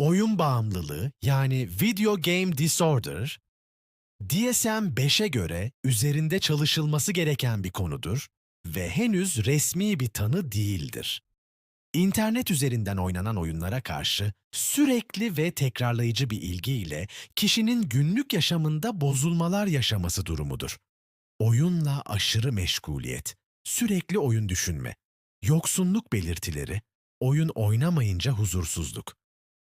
oyun bağımlılığı yani Video Game Disorder, DSM-5'e göre üzerinde çalışılması gereken bir konudur ve henüz resmi bir tanı değildir. İnternet üzerinden oynanan oyunlara karşı sürekli ve tekrarlayıcı bir ilgiyle kişinin günlük yaşamında bozulmalar yaşaması durumudur. Oyunla aşırı meşguliyet, sürekli oyun düşünme, yoksunluk belirtileri, oyun oynamayınca huzursuzluk,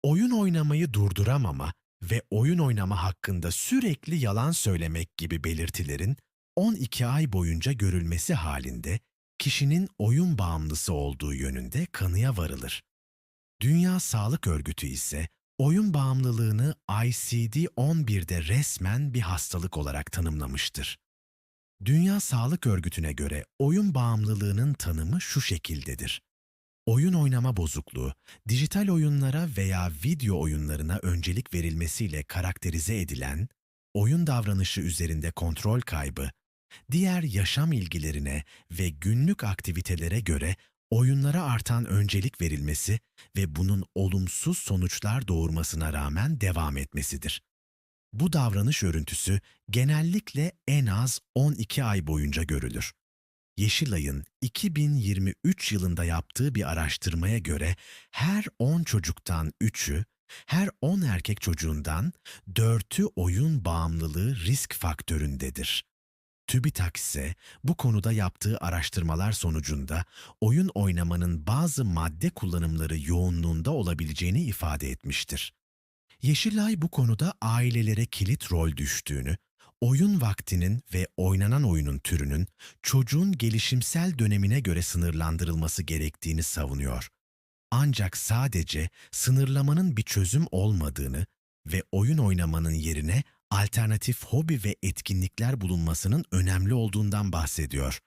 oyun oynamayı durduramama ve oyun oynama hakkında sürekli yalan söylemek gibi belirtilerin 12 ay boyunca görülmesi halinde kişinin oyun bağımlısı olduğu yönünde kanıya varılır. Dünya Sağlık Örgütü ise oyun bağımlılığını ICD-11'de resmen bir hastalık olarak tanımlamıştır. Dünya Sağlık Örgütü'ne göre oyun bağımlılığının tanımı şu şekildedir. Oyun oynama bozukluğu, dijital oyunlara veya video oyunlarına öncelik verilmesiyle karakterize edilen, oyun davranışı üzerinde kontrol kaybı, diğer yaşam ilgilerine ve günlük aktivitelere göre oyunlara artan öncelik verilmesi ve bunun olumsuz sonuçlar doğurmasına rağmen devam etmesidir. Bu davranış örüntüsü genellikle en az 12 ay boyunca görülür. Yeşilay'ın 2023 yılında yaptığı bir araştırmaya göre her 10 çocuktan 3'ü, her 10 erkek çocuğundan 4'ü oyun bağımlılığı risk faktöründedir. TÜBİTAK ise bu konuda yaptığı araştırmalar sonucunda oyun oynamanın bazı madde kullanımları yoğunluğunda olabileceğini ifade etmiştir. Yeşilay bu konuda ailelere kilit rol düştüğünü, oyun vaktinin ve oynanan oyunun türünün çocuğun gelişimsel dönemine göre sınırlandırılması gerektiğini savunuyor. Ancak sadece sınırlamanın bir çözüm olmadığını ve oyun oynamanın yerine alternatif hobi ve etkinlikler bulunmasının önemli olduğundan bahsediyor.